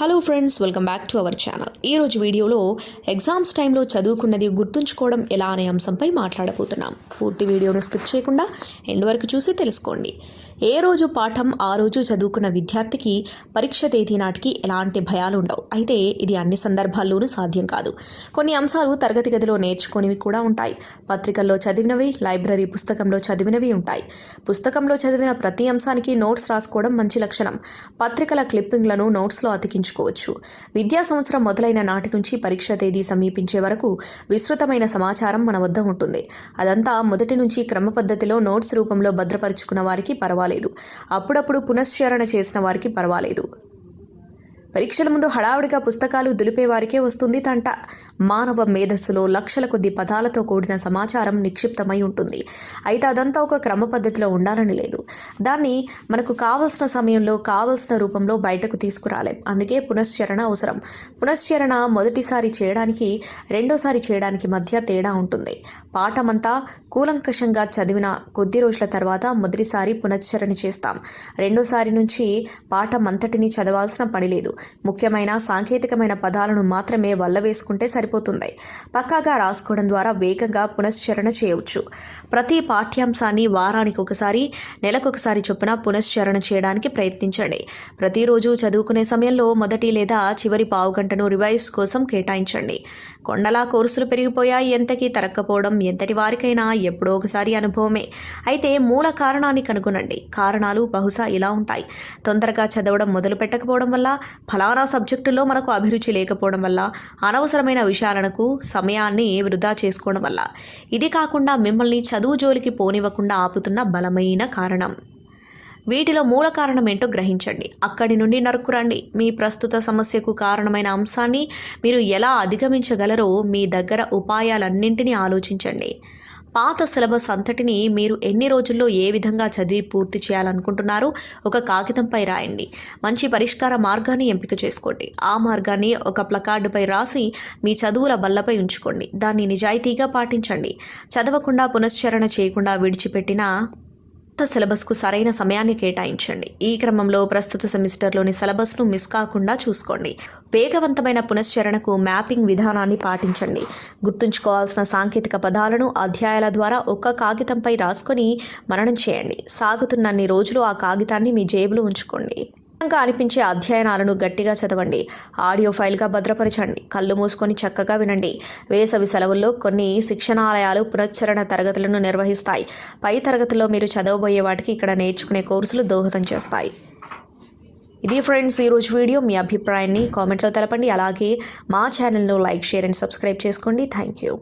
Hello friends welcome back to our channel ఈరోజు వీడియోలో exams టైంలో చదువుకున్నది గుర్తుంచుకోవడం ఎలా అనే అంశంపై మాట్లాడబోతున్నాం. పూర్తి వీడియోను స్కిప్ చేయకుండా ఎండ్ వరకు చూసి తెలుసుకోండి. ఏ రోజు పాఠం ఆ రోజు చదువుకున్న విద్యార్థికి పరీక్ష తేదీ నాటికి ఎలాంటి భయాలు ఉండవు. అయితే ఇది అన్ని సందర్భాల్లోనూ సాధ్యం కాదు. కొన్ని అంశాలు తరగతి గదిలో నేర్చుకునేవి కూడా ఉంటాయి. పత్రికల్లో చదివినవి లైబ్రరీ పుస్తకంలో చదివినవి ఉంటాయి. పుస్తకంలో చదివిన ప్రతి అంశానికి నోట్స్ రాసుకోవడం మంచి లక్షణం. పత్రికల క్లిప్పింగ్లను నోట్స్లో అతికించు అతికించుకోవచ్చు విద్యా సంవత్సరం మొదలైన నాటి నుంచి పరీక్ష తేదీ సమీపించే వరకు విస్తృతమైన సమాచారం మన వద్ద ఉంటుంది. అదంతా మొదటి నుంచి క్రమ పద్ధతిలో నోట్స్ రూపంలో భద్రపరుచుకున్న వారికి పర్వాలేదు. అప్పుడప్పుడు పునశ్చరణ చేసిన వారికి పర్వాలేదు. పరీక్షల ముందు హడావుడిగా పుస్తకాలు దులిపే వారికే వస్తుంది తంట మానవ మేధస్సులో లక్షల కొద్ది పదాలతో కూడిన సమాచారం నిక్షిప్తమై ఉంటుంది. అయితే అదంతా ఒక క్రమ పద్ధతిలో ఉండాలని లేదు. దాన్ని మనకు కావలసిన సమయంలో కావలసిన రూపంలో బయటకు తీసుకురాలేం. అందుకే పునశ్చరణ అవసరం. పునశ్చరణ మొదటిసారి చేయడానికి రెండోసారి చేయడానికి మధ్య తేడా ఉంటుంది. పాఠమంతా కూలంకషంగా చదివిన కొద్ది రోజుల తర్వాత మొదటిసారి పునశ్చరణ చేస్తాం. రెండోసారి నుంచి పాఠం అంతటిని చదవాల్సిన పని లేదు. ముఖ్యమైన సాంకేతికమైన పదాలను మాత్రమే వల్లవేసుకుంటే సరిపోతుంది. పక్కాగా రాసుకోవడం ద్వారా వేగంగా పునశ్చరణ చేయవచ్చు. ప్రతి పాఠ్యాంశాన్ని వారానికి ఒకసారి నెలకొకసారి చొప్పున పునశ్చరణ చేయడానికి ప్రయత్నించండి. ప్రతిరోజు చదువుకునే సమయంలో మొదటి లేదా చివరి పావుగంటను రివైజ్ కోసం కేటాయించండి. కొండలా కోర్సులు పెరిగిపోయాయి. ఎంతకీ తరక్కపోవడం ఎంతటి వారికైనా ఎప్పుడో ఒకసారి అనుభవమే. అయితే మూల కారణాన్ని కనుగొనండి. కారణాలు బహుశా ఇలా ఉంటాయి. తొందరగా చదవడం మొదలు పెట్టకపోవడం వల్ల ఫలానా సబ్జెక్టులో మనకు అభిరుచి లేకపోవడం వల్ల అనవసరమైన విషయాలకు సమయాన్ని వృధా చేసుకోవడం వల్ల. ఇది కాకుండా మిమ్మల్ని చదువు జోలికి పోనివ్వకుండా ఆపుతున్న బలమైన కారణం. వీటిలో మూల కారణం ఏంటో గ్రహించండి. అక్కడి నుండి నరుకురండి మీ ప్రస్తుత సమస్యకు కారణమైన అంశాన్ని మీరు ఎలా అధిగమించగలరో మీ దగ్గర ఉపాయాలన్నింటినీ ఆలోచించండి. పాత సిలబస్ అంతటిని మీరు ఎన్ని రోజుల్లో ఏ విధంగా చదివి పూర్తి చేయాలనుకుంటున్నారో ఒక కాగితంపై రాయండి. మంచి పరిష్కార మార్గాన్ని ఎంపిక చేసుకోండి. ఆ మార్గాన్ని ఒక ప్లకార్డుపై రాసి మీ చదువుల బల్లపై ఉంచుకోండి. దాన్ని నిజాయితీగా పాటించండి. చదవకుండా పునశ్చరణ చేయకుండా విడిచిపెట్టిన కొత్త సిలబస్కు సరైన సమయాన్ని కేటాయించండి. ఈ క్రమంలో ప్రస్తుత సెమిస్టర్లోని సిలబస్ను మిస్ కాకుండా చూసుకోండి. వేగవంతమైన పునశ్చరణకు మ్యాపింగ్ విధానాన్ని పాటించండి. గుర్తుంచుకోవాల్సిన సాంకేతిక పదాలను అధ్యాయాల ద్వారా ఒక్క కాగితంపై రాసుకొని మననం చేయండి. సాగుతున్నన్ని రోజులు ఆ కాగితాన్ని మీ జేబులో ఉంచుకోండి. అనిపించే అధ్యయనాలను గట్టిగా చదవండి. ఆడియో ఫైల్గా భద్రపరచండి. కళ్ళు మూసుకొని చక్కగా వినండి. వేసవి సెలవుల్లో కొన్ని శిక్షణాలయాలు పునశ్చరణ తరగతులను నిర్వహిస్తాయి. పై తరగతిలో మీరు చదవబోయే వాటికి ఇక్కడ నేర్చుకునే కోర్సులు దోహదం చేస్తాయి. ఇది ఫ్రెండ్స్ ఈరోజు వీడియో. మీ అభిప్రాయాన్ని కామెంట్లో తెలపండి. అలాగే మా ఛానల్ను లైక్ షేర్ అండ్ సబ్స్క్రైబ్ చేసుకోండి. Thank you.